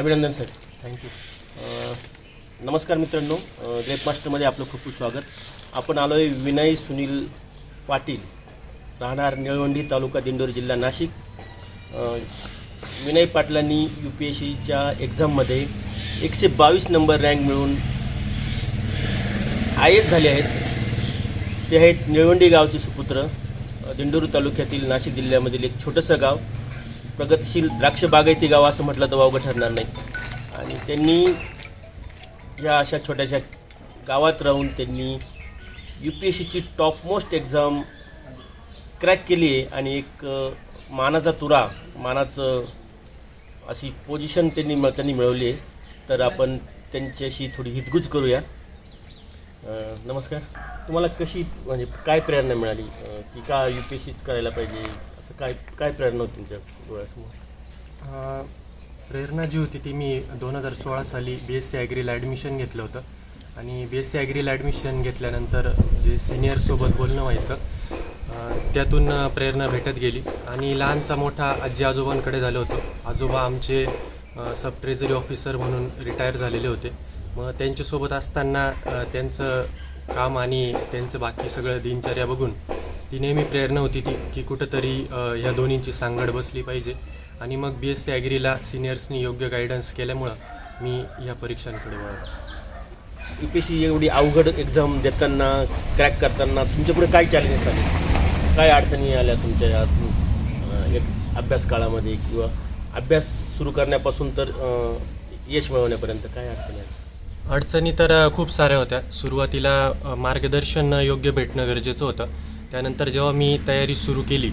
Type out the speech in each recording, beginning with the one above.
अभिनंदन sir. Thank you नमस्कार मित्रांनो. अ, ग्रेट मास्टरमध्ये आपलं खूप खूप स्वागत. आपण आलो आहे विनय सुनील पाटील. राहणार निळवंडी तालुका दिंडोरी जिल्हा नाशिक. विनय पाटलांनी यू पी एस सीच्या एक्झाममध्ये एकशे बावीस नंबर रँक मिळवून आय एस झाले आहेत. ते आहेत निळवंडी गावचे सुपुत्र. दिंडोरी तालुक्यातील नाशिक जिल्ह्यामधील एक छोटंसं गाव. प्रगतशील द्राक्ष बागायती गाव असं म्हटलं तर वावगं ठरणार नाही. आणि त्यांनी ह्या अशा छोट्याशा गावात राहून त्यांनी यू पी एस सीची टॉप मोस्ट एक्झाम क्रॅक केली आहे आणि एक मानाचा तुरा मानाचं अशी पोझिशन त्यांनी त्यांनी मिळवली आहे. तर आपण त्यांच्याशी थोडी हितगुज करूया. नमस्कार. तुम्हाला कशी म्हणजे काय प्रेरणा मिळाली? की का यू पी एस सीच करायला पाहिजे? असं काय काय प्रेरणा होती तुमच्या डोळ्यासमोर? प्रेरणा जी होती ती मी दोन हजार सोळा साली बी एस सी ॲग्रीला ॲडमिशन घेतलं होतं. आणि बी एस सी ॲग्रीला ॲडमिशन घेतल्यानंतर जे सिनियरसोबत बोलणं व्हायचं त्यातून प्रेरणा भेटत गेली. आणि लहानचा मोठा आजी आजोबांकडे झालं होतं. आजोबा आमचे सब ट्रेझरी ऑफिसर म्हणून रिटायर झालेले होते. मग त्यांच्यासोबत असताना त्यांचं काम आणि त्यांचं बाकी सगळं दिनचर्या बघून ती नेहमी प्रेरणा होती ती की कुठंतरी ह्या दोन्हींची सांगड बसली पाहिजे. आणि मग बी एस सी ॲग्रीला सिनियर्सनी योग्य गायडन्स केल्यामुळं मी या परीक्षांकडे वळलो. यू पी एस सी एवढी अवघड एक्झाम देताना क्रॅक करताना तुमच्यापुढे काय चॅलेंजेस आले काय अडचणी आल्या तुमच्या या एक अभ्यास काळामध्ये किंवा अभ्यास सुरू करण्यापासून तर यश मिळवण्यापर्यंत काय अडचणी आल्या? अडचणी तर खूप साऱ्या होत्या. सुरुवातीला मार्गदर्शन योग्य भेटणं गरजेचं होतं. त्यानंतर जेव्हा मी तयारी सुरू केली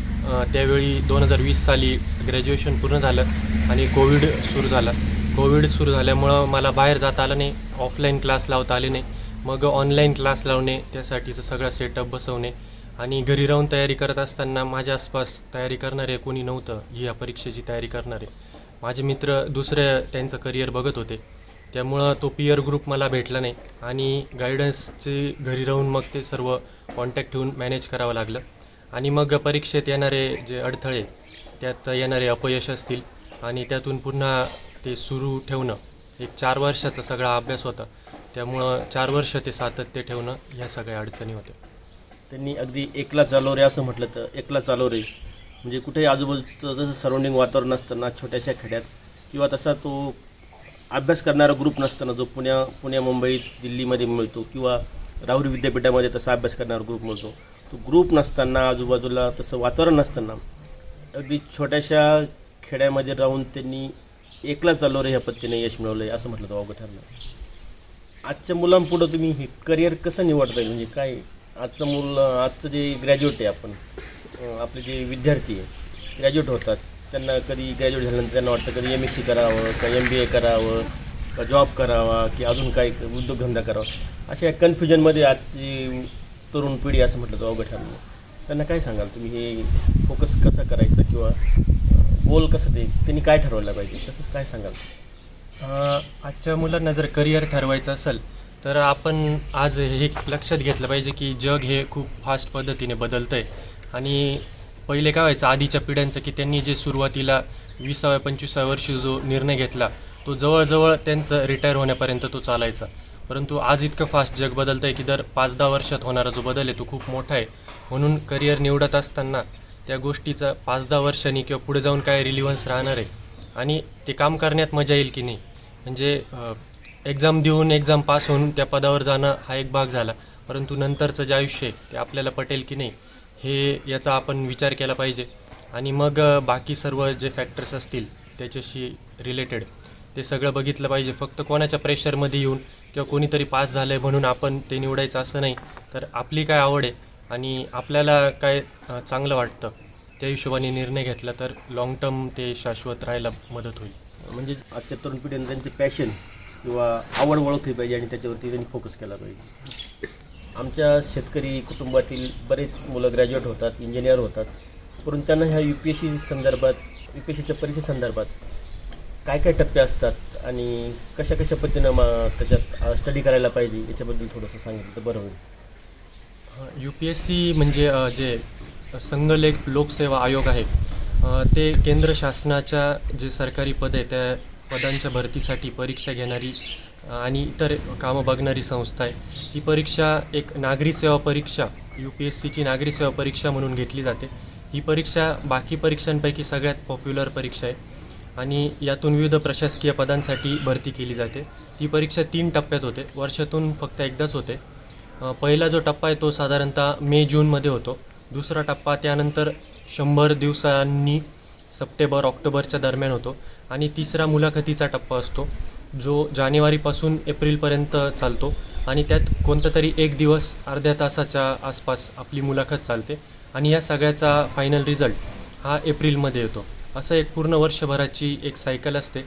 त्यावेळी दोन हजार वीस साली ग्रॅज्युएशन पूर्ण झालं आणि कोविड सुरू झाला. कोविड सुरू झाल्यामुळं मला बाहेर जाता आलं नाही ऑफलाईन क्लास लावता आले नाही मग ऑनलाईन क्लास लावणे त्यासाठीचं सगळं सेटअप बसवणे आणि घरी राहून तयारी करत असताना माझ्या आसपास तयारी करणारे कोणी नव्हतं ही या परीक्षेची तयारी करणारे. माझे मित्र दुसऱ्या त्यांचं करिअर बघत होते. त्यामुळं तो पियर ग्रुप मला भेटला नाही आणि गायडन्सचे घरी राहून मग ते सर्व कॉन्टॅक्ट ठेवून मॅनेज करावं लागलं. आणि मग परीक्षेत येणारे जे अडथळे त्यात येणारे अपयश असतील आणि त्यातून पुन्हा ते सुरू ठेवणं. एक चार वर्षाचा सगळा अभ्यास होता. त्यामुळं चार वर्ष ते सातत्य ठेवणं ह्या सगळ्या अडचणी होत्या. त्यांनी अगदी एकला चालव रे असं म्हटलं तर एकला चालव रे. म्हणजे कुठेही आजूबाजूचं जसं सराउंडिंग वातावरण असताना छोट्याशा खेड्यात किंवा तसा तो अभ्यास करणारा ग्रुप नसताना जो पुण्या पुण्या मुंबईत दिल्लीमध्ये मिळतो किंवा राहुरी विद्यापीठामध्ये तसा अभ्यास करणारा ग्रुप मिळतो तो ग्रुप नसताना आजूबाजूला तसं वातावरण नसताना अगदी छोट्याशा खेड्यामध्ये राहून त्यांनी एकला चाललो रे ह्या पद्धतीने यश मिळवलं आहे असं म्हटलं तर अवघड ठरलं. आजच्या मुलांपुढं तुम्ही हे करिअर कसं निवडता येईल म्हणजे काय? आजचं मुलं आजचं जे ग्रॅज्युएट आहे आपण आपले जे विद्यार्थी आहे ग्रॅज्युएट होतात. त्यांना कधी ग्रॅज्युएट झाल्यानंतर त्यांना वाटतं कधी एम एस सी करावं का एम बी ए करावं का जॉब करावा की अजून काही उद्योगधंदा करावा अशा कन्फ्युजनमध्ये आजची तरुण पिढी असं म्हटलं तर अवघड ठरलं. त्यांना काय सांगाल तुम्ही? हे फोकस कसा करायचा किंवा गोल कसं ते त्यांनी काय ठरवायला पाहिजे? तसं काय सांगाल? आजच्या मुलांना जर करिअर ठरवायचं असेल तर आपण आज हे लक्षात घेतलं पाहिजे की जग हे खूप फास्ट पद्धतीने बदलतं आहे आणि पहिले काय व्हायचं आधीच्या पिढ्यांचं की त्यांनी जे सुरुवातीला विसाव्या पंचवीसाव्या वर्षी जो निर्णय घेतला तो जवळजवळ त्यांचं रिटायर होण्यापर्यंत तो चालायचा. परंतु आज इतकं फास्ट जग बदलतं आहे की दर पाच दहा वर्षात होणारा जो बदल आहे तो खूप मोठा आहे. म्हणून करिअर निवडत असताना त्या गोष्टीचा पाच दहा वर्षांनी किंवा पुढे जाऊन काय रिलिव्हन्स राहणार आहे? आणि ते काम करण्यात मजा येईल की नाही? म्हणजे एक्झाम देऊन एक्झाम पास होऊन त्या पदावर जाणं हा एक भाग झाला. परंतु नंतरचं जे आयुष्य आहे ते आपल्याला पटेल की नाही हे याचा आपण विचार केला पाहिजे. आणि मग बाकी सर्व जे फॅक्टर्स असतील त्याच्याशी रिलेटेड ते सगळं बघितलं पाहिजे. फक्त कोणाच्या प्रेशरमध्ये येऊन किंवा कोणीतरी पास झालं आहे म्हणून आपण ते निवडायचं असं नाही. तर आपली काय आवड आहे आणि आपल्याला काय चांगलं वाटतं त्या हिशोबाने निर्णय घेतला तर लॉंग टर्म ते शाश्वत राहायला मदत होईल. म्हणजे आजच्या तरुण पिढीने त्यांचे पॅशन किंवा आवड ओळखली पाहिजे आणि त्याच्यावरती त्यांनी फोकस केला पाहिजे. आमच्या शेतकरी कुटुंबातील बरेच मुलं ग्रॅज्युएट होतात इंजिनियर होतात. परंतु त्यांना ह्या यू पी एस सी संदर्भात यू पी एस सीच्या परीक्षेसंदर्भात काय काय टप्पे असतात आणि कशा कशा पद्धतीनं मग त्याच्यात स्टडी करायला पाहिजे याच्याबद्दल थोडंसं सांगितलं तर बरं होईल. यू पी एस सी म्हणजे जे संघलेख लोकसेवा आयोग आहे ते केंद्र शासनाच्या जे सरकारी पद आहे त्या पदांच्या भरतीसाठी परीक्षा घेणारी आणि इतर कामं बघणारी संस्था आहे. ही परीक्षा एक नागरी सेवा परीक्षा यू पी एस सीची नागरी सेवा परीक्षा म्हणून घेतली जाते. ही परीक्षा बाकी परीक्षांपैकी सगळ्यात पॉप्युलर परीक्षा आहे. आणि यातून विविध प्रशासकीय पदांसाठी भरती केली जाते. ती परीक्षा तीन टप्प्यात होते. वर्षातून फक्त एकदाच होते. पहिला जो टप्पा आहे तो साधारणतः मे जूनमध्ये होतो. दुसरा टप्पा त्यानंतर शंभर दिवसांनी सप्टेंबर ऑक्टोबरच्या दरम्यान होतो. आणि तिसरा मुलाखतीचा टप्पा असतो जो जानेवारीपासून एप्रिलपर्यंत चालतो. आणि त्यात कोणता तरी एक दिवस अर्ध्या तासाच्या आसपास आपली मुलाखत चालते. आणि या सगळ्याचा फायनल रिझल्ट हा एप्रिलमध्ये येतो. असं एक पूर्ण वर्षभराची एक सायकल असते.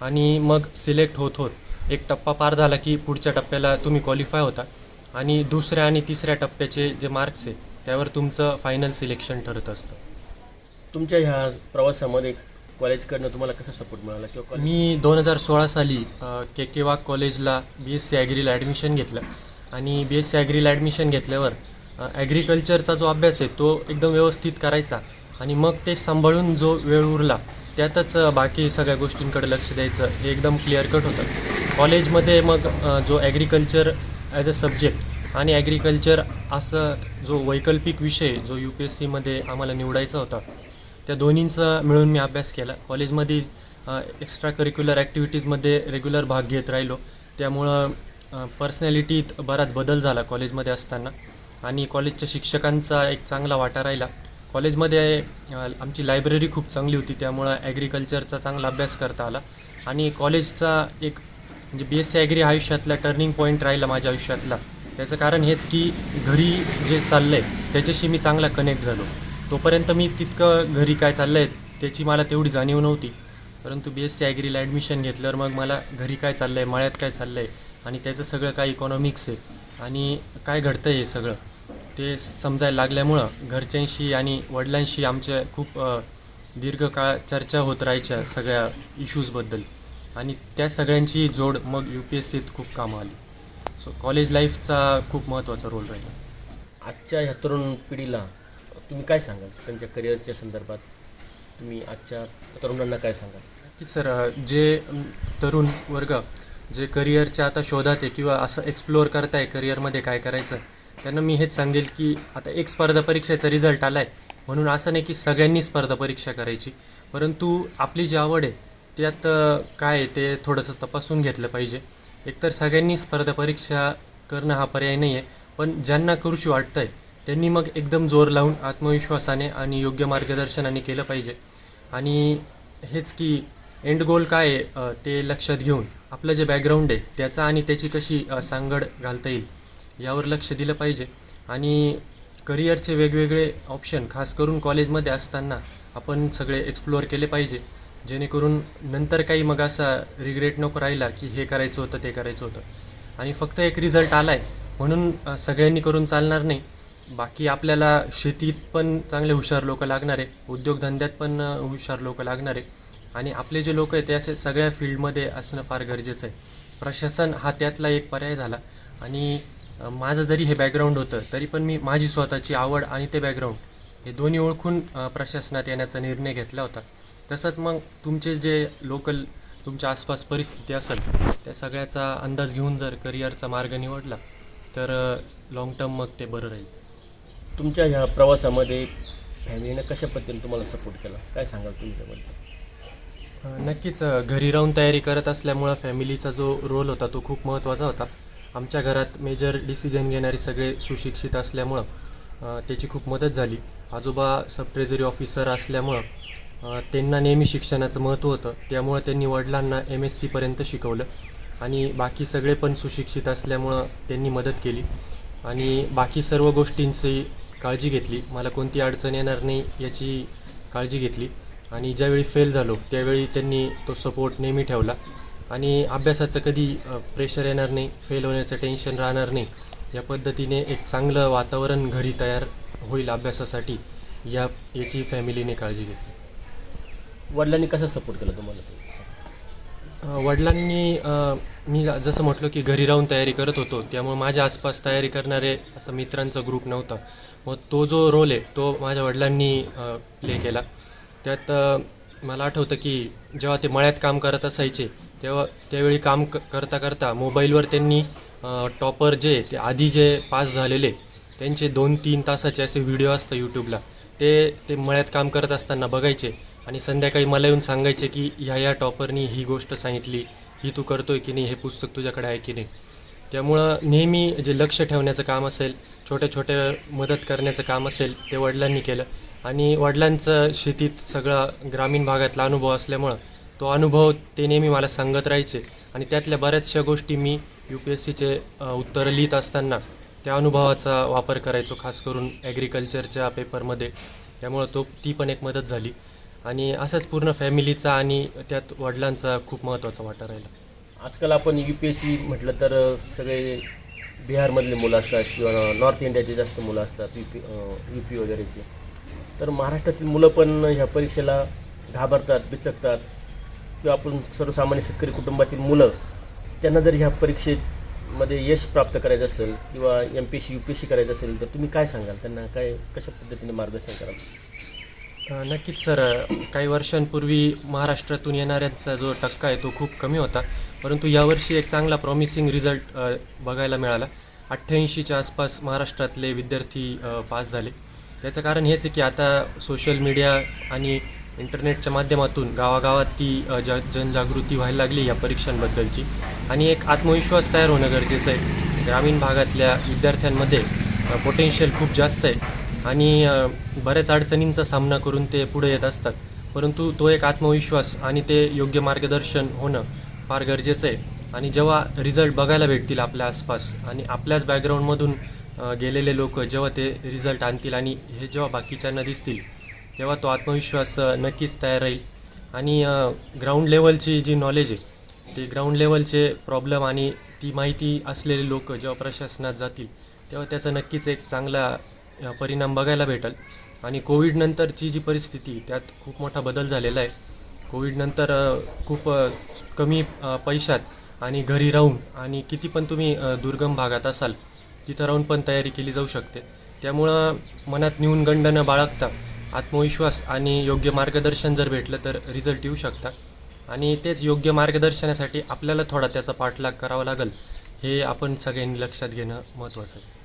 आणि मग सिलेक्ट होत होत एक टप्पा पार झाला की पुढच्या टप्प्याला तुम्ही क्वालिफाय होता. आणि दुसऱ्या आणि तिसऱ्या टप्प्याचे जे मार्क्स आहे त्यावर तुमचं फायनल सिलेक्शन ठरत असतं. तुमच्या ह्या प्रवासामध्ये कॉलेजकडनं तुम्हाला कसा सपोर्ट मिळाला किंवा मी दोन हजार सोळा साली के के वाघ कॉलेजला बी एस सी ॲग्रीला ॲडमिशन घेतलं. आणि बी एस सी ॲग्रीला ॲडमिशन घेतल्यावर ॲग्रिकल्चरचा जो अभ्यास आहे तो एकदम व्यवस्थित करायचा. आणि मग ते सांभाळून जो वेळ उरला त्यातच बाकी सगळ्या गोष्टींकडे लक्ष द्यायचं हे एकदम क्लिअर कट होतं. कॉलेजमध्ये मग जो ॲग्रिकल्चर ॲज अ सब्जेक्ट आणि ॲग्रिकल्चर असं जो वैकल्पिक विषय जो यू पी एस सीमध्ये आम्हाला निवडायचा होता त्या दोन्हींचा मिळून मी अभ्यास केला. कॉलेजमधील एक्स्ट्रा करिक्युलर ॲक्टिव्हिटीजमध्ये रेग्युलर भाग घेत राहिलो. त्यामुळं पर्सनॅलिटीत बराच बदल झाला कॉलेजमध्ये असताना. आणि कॉलेजच्या शिक्षकांचा एक चांगला वाटा राहिला. कॉलेजमध्ये आमची लायब्ररी खूप चांगली होती त्यामुळं ॲग्रिकल्चरचा चांगला अभ्यास करता आला. आणि कॉलेजचा एक म्हणजे बी एस सी ॲग्री आयुष्यातला टर्निंग पॉईंट राहिला माझ्या आयुष्यातला. त्याचं कारण हेच की घरी जे चाललं आहे त्याच्याशी मी चांगला कनेक्ट झालो. तोपर्यंत मी तितकं घरी काय चाललं आहे त्याची मला तेवढी जाणीव नव्हती. परंतु बी एस सी ॲग्रीला ॲडमिशन घेतल्यावर मग मला घरी काय चाललं आहे मळ्यात काय चाललं आहे आणि त्याचं सगळं काय इकॉनॉमिक्स आहे. आणि काय घडतं आहे हे सगळं? ते समजायला लागल्यामुळं घरच्यांशी आणि वडिलांशी आमच्या खूप दीर्घकाळ चर्चा होत राहायच्या सगळ्या इश्यूजबद्दल. आणि त्या सगळ्यांची जोड मग यू पी एस सीत खूप कामं आली. सो कॉलेज लाईफचा खूप महत्त्वाचा रोल राहिला. आजच्या ह्या तरुण पिढीला तुम्ही काय सांगाल? त्यांच्या करिअरच्या संदर्भात तुम्ही आजच्या तरुणांना काय सांगाल? की सर जे तरुण वर्ग जे करिअरच्या आता शोधात आहे किंवा असं एक्सप्लोअर करताय करिअरमध्ये काय करायचं त्यांना मी हेच सांगेल की आता एक स्पर्धा परीक्षेचा रिझल्ट आला आहे म्हणून असं नाही की सगळ्यांनी स्पर्धा परीक्षा करायची. परंतु आपली जी आवड आहे त्यात काय आहे ते थोडंसं तपासून घेतलं पाहिजे. एकतर सगळ्यांनी स्पर्धा परीक्षा करणं हा पर्याय नाही आहे पण ज्यांना करूशी वाटतं आहे त्यांनी मग एकदम जोर लावून आत्मविश्वासाने आणि योग्य मार्गदर्शनाने केलं पाहिजे. आणि हेच की एंड गोल काय आहे ते लक्षात घेऊन आपलं जे बॅकग्राऊंड आहे त्याचा आणि त्याची कशी सांगड घालता येईल यावर लक्ष दिलं पाहिजे. आणि करिअरचे वेगवेगळे ऑप्शन खास करून कॉलेजमध्ये असताना आपण सगळे एक्सप्लोअर केले पाहिजे. जेणेकरून नंतर काही मग असा रिग्रेट नको राहिला की हे करायचं होतं ते करायचं होतं. आणि फक्त एक रिझल्ट आला आहे म्हणून सगळ्यांनी करून चालणार नाही. बाकी आपल्याला शेतीत पण चांगले हुशार लोक लागणार आहे. उद्योगधंद्यात पण हुशार लोक लागणार आहे. आणि आपले जे लोक आहेत ते असे सगळ्या फील्डमध्ये असणं फार गरजेचं आहे. प्रशासन हा त्यातला एक पर्याय झाला. आणि माझं जरी हे बॅकग्राऊंड होतं तरी पण मी माझी स्वतःची आवड आणि ते बॅकग्राऊंड हे दोन्ही ओळखून प्रशासनात येण्याचा निर्णय घेतला होता. तसंच मग तुमचे जे लोकल तुमच्या आसपास परिस्थिती असेल त्या सगळ्याचा अंदाज घेऊन जर करिअरचा मार्ग निवडला तर लाँग टर्म मग ते बरं राहील. तुमच्या ह्या प्रवासामध्ये फॅमिलीनं कशा पद्धतीने तुम्हाला सपोर्ट केला? काय सांगाल तुमच्याबद्दल? नक्कीच घरी राहून तयारी करत असल्यामुळं फॅमिलीचा जो रोल होता तो खूप महत्त्वाचा होता. आमच्या घरात मेजर डिसिजन घेणारे सगळे सुशिक्षित असल्यामुळं त्याची खूप मदत झाली. आजोबा सब ट्रेझरी ऑफिसर असल्यामुळं त्यांना नेहमी शिक्षणाचं महत्त्व होतं. त्यामुळं त्यांनी वडिलांना एम एस सीपर्यंत शिकवलं आणि बाकी सगळे पण सुशिक्षित असल्यामुळं त्यांनी मदत केली आणि बाकी सर्व गोष्टींची काळजी घेतली. मला कोणती अडचण येणार नाही याची काळजी घेतली आणि ज्यावेळी फेल झालो त्यावेळी त्यांनी तो सपोर्ट नेहमी ठेवला. आणि अभ्यासाचं कधी प्रेशर येणार नाही फेल होण्याचं टेन्शन राहणार नाही या पद्धतीने एक चांगलं वातावरण घरी तयार होईल अभ्यासासाठी या याची फॅमिलीने काळजी घेतली. वडिलांनी कसा सपोर्ट केला तुम्हाला? वडिलांनी मी जसं म्हटलो की घरी राहून तयारी करत होतो त्यामुळे माझ्या आसपास तयारी करणारे असं मित्रांचा ग्रुप नव्हता. मग तो जो रोल आहे तो माझ्या वडिलांनी प्ले केला. त्यात मला आठवतं की जेव्हा ते मळ्यात काम करत असायचे तेव्हा त्यावेळी काम क करता करता मोबाईलवर त्यांनी टॉपर जे ते आधी जे पास झालेले त्यांचे दोन तीन तासाचे असे व्हिडिओ असतं यूट्यूबला ते ते मळ्यात काम करत असताना बघायचे आणि संध्याकाळी मला येऊन सांगायचे की ह्या या टॉपरनी ही गोष्ट सांगितली ही तू करतोय की नाही हे पुस्तक तुझ्याकडे आहे की नाही? त्यामुळं नेहमी जे लक्ष ठेवण्याचं काम असेल छोट्या छोट्या मदत करण्याचं काम असेल ते वडिलांनी केलं. आणि वडिलांचं शेतीत सगळा ग्रामीण भागातला अनुभव असल्यामुळं तो अनुभव ते नेहमी मला सांगत राहायचे. आणि त्यातल्या बऱ्याचशा गोष्टी मी यू पी एस सीचे उत्तरं लिहित असताना त्या अनुभवाचा वापर करायचो खास करून ॲग्रिकल्चरच्या पेपरमध्ये त्यामुळं तो ती पण एक मदत झाली. आणि असंच पूर्ण फॅमिलीचा आणि त्यात वडिलांचा खूप महत्त्वाचा वाटा राहिला. आजकाल आपण यू पी एस सी म्हटलं तर सगळे बिहारमधले मुलं असतात किंवा नॉर्थ इंडियाचे जास्त मुलं असतात यू पी यू पी वगैरेचे. तर महाराष्ट्रातील मुलं पण ह्या परीक्षेला घाबरतात बिचकतात. किंवा आपण सर्वसामान्य शेतकरी कुटुंबातील मुलं त्यांना जर ह्या परीक्षेमध्ये यश प्राप्त करायचं असेल किंवा M P S C U P S C करायचं असेल तर तुम्ही काय सांगाल? त्यांना काय कशा पद्धतीने मार्गदर्शन कराल? नक्कीच सर. काही वर्षांपूर्वी महाराष्ट्रातून येणाऱ्यांचा जो टक्का आहे तो खूप कमी होता. परंतु यावर्षी एक चांगला प्रॉमिसिंग रिझल्ट बघायला मिळाला. अठ्ठ्याऐंशीच्या आसपास महाराष्ट्रातले विद्यार्थी पास झाले. त्याचं कारण हेच आहे की आता सोशल मीडिया आणि इंटरनेटच्या माध्यमातून गावागावात ती ज जनजागृती व्हायला लागली या परीक्षांबद्दलची. आणि एक आत्मविश्वास तयार होणं गरजेचं आहे. ग्रामीण भागातल्या विद्यार्थ्यांमध्ये पोटेन्शियल खूप जास्त आहे. आणि बऱ्याच अडचणींचा सामना करून ते पुढे येत असतात. परंतु तो एक आत्मविश्वास आणि ते योग्य मार्गदर्शन होणं फार गरजेचं आहे. आणि जेव्हा रिझल्ट बघायला भेटतील आपल्या आसपास आणि आपल्याच बॅकग्राऊंडमधून गेलेले लोक जेव्हा ते रिझल्ट आणतील आणि हे जेव्हा बाकीच्यांना दिसतील तेव्हा तो आत्मविश्वास नक्कीच तयार राहील. आणि ग्राउंड लेवलची जी नॉलेज आहे ते ग्राउंड लेवलचे प्रॉब्लेम आणि ती माहिती असलेले लोक जेव्हा प्रशासनात जातील तेव्हा त्याचा नक्कीच एक चांगला परिणाम बघायला भेटेल. आणि कोविडनंतरची जी परिस्थिती त्यात खूप मोठा बदल झालेला आहे. कोविडनंतर खूप कमी पैशात आणि घरी राहून आणि किती पण तुम्ही दुर्गम भागात असाल तिथं राहून पण तयारी केली जाऊ शकते. त्यामुळं मनात न्यूनगंड न बाळगता आत्मविश्वास आणि योग्य मार्गदर्शन जर भेटलं तर रिझल्ट येऊ शकतात. आणि तेच योग्य मार्गदर्शनासाठी आपल्याला थोडा त्याचा पाठलाग करावा लागेल हे आपण सगळ्यांनी लक्षात घेणं महत्त्वाचं आहे.